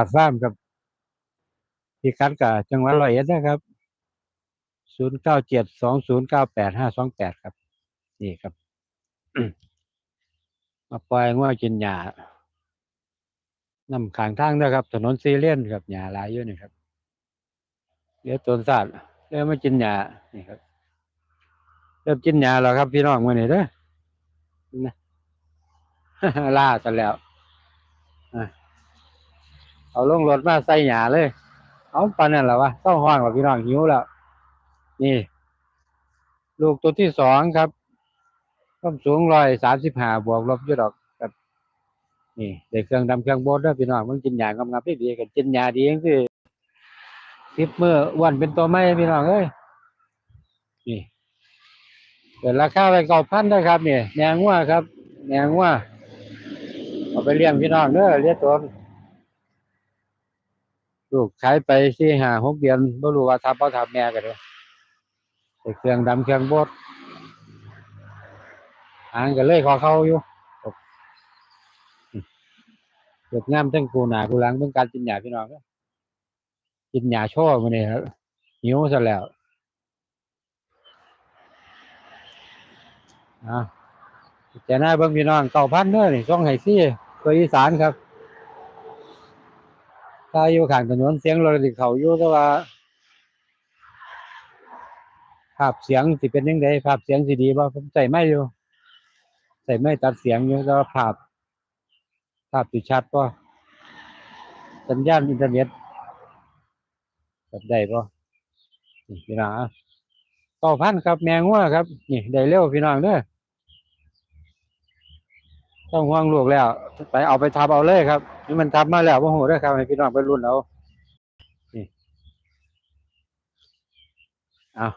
าฟาร์มครับที่คัดกับจังหวัดร้อยเอ็ดนะครับศูนย์เก้าเจ็ดสองศูนย์เก้าแปดห้าสองแปดครับ นี่ครับ มาปล่อยงัวกินหญ้านำขางทางด้วยครับ ถนนซีเลียนครับหญ้าหลายอยู่นี่ครับเดี๋ยวต้นสัตว์เริ่มมากินหญ้านี่ครับเริ่มกินหญ้าแล้วครับพี่น้องมื่อนี้เด้อนะล่าซะแล้ว เอาลงรถมาใส่หญ้าเลย เอาปานนั่นแหละวะต้องห้องว่าพี่น้องหิวแล้ว นี่ ลูกตัวที่สองครับความสูงร้อยสามสิบห้าบวกลบยู่ดอกครับ นี่ได้เครื่องดำเครื่องโบดด้วยพี่น้องมันกินหญ้ากำงับได้ดีกันกินหญ้าดีจังคือสิบมืออ้วันเป็นตัวไม่พี่น้องเอ้ยนี่เกิดราคาไปเก้าพันนะครับเนี่ยแหนงวัวครับแหนงวัวเอาไปเลี้ยงพี่น้องเด้อเลี้ยงตัว ลูกขายไปสี่ห้าหกเดือนไม่รู้ว่าทับเอาะทับแม่กันเลยแต่เครื่องดำเครื่องบดหางกันเลยขอเข้าอยู่เกิดงามทั้งกูหนากูหลังเพิ่งการกินหยาพี่น้องเด้อกินหยาช่อมาเนี่ยครับหิวซะแล้วอะเจ้าหน้าเบิ่งพี่น้องเก่าพันเด้อนี่ช่องไห้ซี่ตัวอีสานครับ ถ้าอยู่ข้างถนนเสียงรถที่เขาอยู่แต่ว่าภาพเสียงสิเป็นยังไงภาพเสียงสิดีบ่ผมใส่ไม่อยู่ ใส่ไม่ตัดเสียงอยู่แต่ว่าภาพ ภาพสิชัดบ่สัญญาณอินเทอร์เน็ตแบบได้บ่นี่พี่น้องอะเก้าพันครับแมงวัวครับ นี่ได้เร็วพี่น้องเด้อ ต้องห่วงลูกแล้ว ไปเอาไปทับเอาเลยครับนี่มันทับมาแล้วโอ้โหเด้ครับให้พี่น้องไปรุ่นเอานี่เอา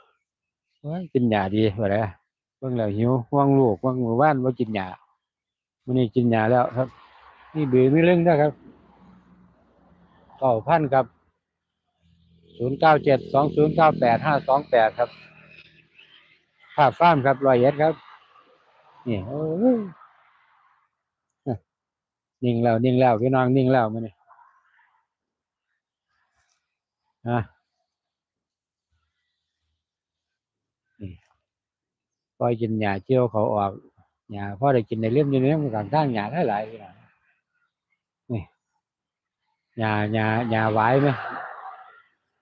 โอ้ยกินหญ้าดีว่าไดเบิ่งแล้วหิวห่วงลูกห่วงหมู่บ้านบ่ากินหญ้ามื้อนี้กินหญ้าแล้วครับ นี่เบือมีเรื่องนะครับเก้าพันครับศูนย์เก้าเจ็ดสองศูนย์เก้าแปดห้าสองแปดครับภาพฟ้ามครับรอยเอ็ดครับ นี่โอ้ นิ่งแล้วนิ่งแล้วพี่น้องนิ่งแล้วมันนี่อะนี่อกินหญ้าเจียวเขาออกหญ้าพ่อได้กินในเล่มอยู่ในมันกลางทางหญ้าหลายๆพี่น้องนี่หญ้าหญ้าหญ้าไหวไหม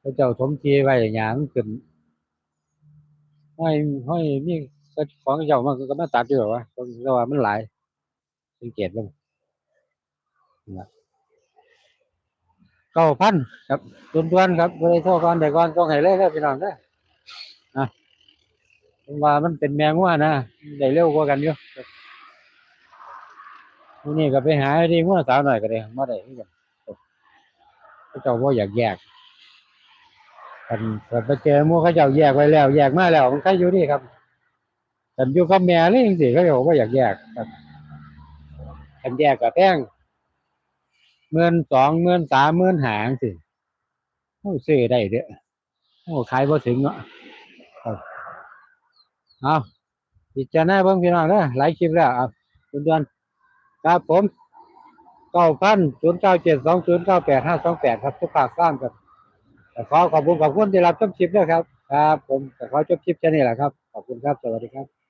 พระเจ้าสมทีไว้หญ้ามันขึ้นห้อยห้อยนี่ของเจ้ามันก็มาตัดอยู่หรอวะเพราะว่ามันหลายสังเกตบ้าง เก้าพันครับตุนทวนๆครับบริโภคก่อนแต่ก่อนต้องให้เลยครับพี่น้องเด้อะว่ามันเป็นแมงว่านะได้เร็วกว่ากันอยู่มื้อนี่ก็ไปหาที่งัวสาวหน่อยก็ได้มาได้กันเขาเจ้าบ่อยากแยกกันไปเจอมู่เขาเจ้าแยกไว้แล้ว แยกมาแล้วมันใครอยู่นี่ครับกันอยู่กับแม่เลยจังซี่เขาเจ้าบ่อยากแยกครับกันแยกก็แพง หมื่อนสองหมื่อนสามหมื่อนหางสิโอ้ซื้อได้เด้อโอ้ขายบ่ถึงเนาะครับเอาพิจารณาเบิ่งพี่น้องเด้อหลายคลิปแล้วเอาคุณเดือนครับผมเก้าพันศูนย์เก้าเจ็ดสองศูนย์เก้าแปดห้าสองแปดครับทุกภาคสร้างครับขอขอบคุณขอบคุณที่รับชมคลิปด้วยครับ ครับ ผมขอจบคลิปแค่นี้แหละครับ ขอบคุณครับ สวัสดีครับ